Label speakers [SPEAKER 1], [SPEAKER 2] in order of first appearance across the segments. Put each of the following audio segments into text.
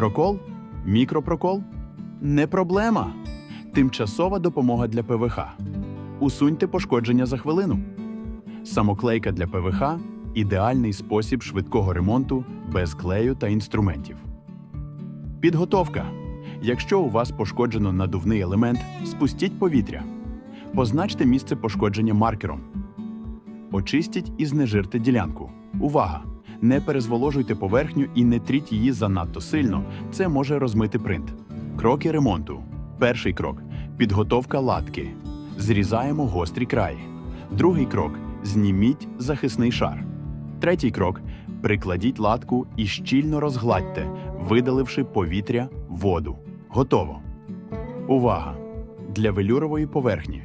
[SPEAKER 1] Прокол? Мікропрокол? Не проблема. Тимчасова допомога для ПВХ. Усуньте пошкодження за хвилину. Самоклейка для ПВХ ідеальний спосіб швидкого ремонту без клею та інструментів. Підготовка. Якщо у вас пошкоджено надувний елемент, спустіть повітря. Позначте місце пошкодження маркером. Очистіть і знежирте ділянку. Увага! Не перезволожуйте поверхню і не тріть її занадто сильно. Це може розмити принт. Кроки ремонту. Перший крок підготовка латки. Зрізаємо гострі краї. Другий крок зніміть захисний шар. Третій крок прикладіть латку і щільно розгладьте, видаливши повітря, воду. Готово. Увага! Для велюрової поверхні.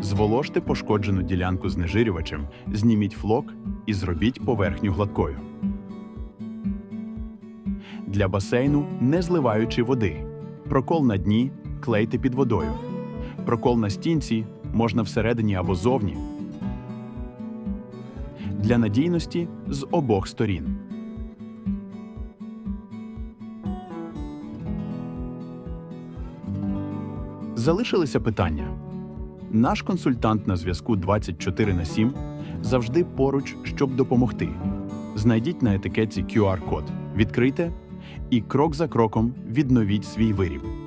[SPEAKER 1] Зволожте пошкоджену ділянку знежирювачем, зніміть флок і зробіть поверхню гладкою. Для басейну не зливаючи води. Прокол на дні клейте під водою. Прокол на стінці можна всередині або зовні. Для надійності з обох сторін. Залишилися питання. Наш консультант на зв'язку 24 на 7 завжди поруч, щоб допомогти. Знайдіть на етикетці QR-код, відкрийте і крок за кроком відновіть свій виріб.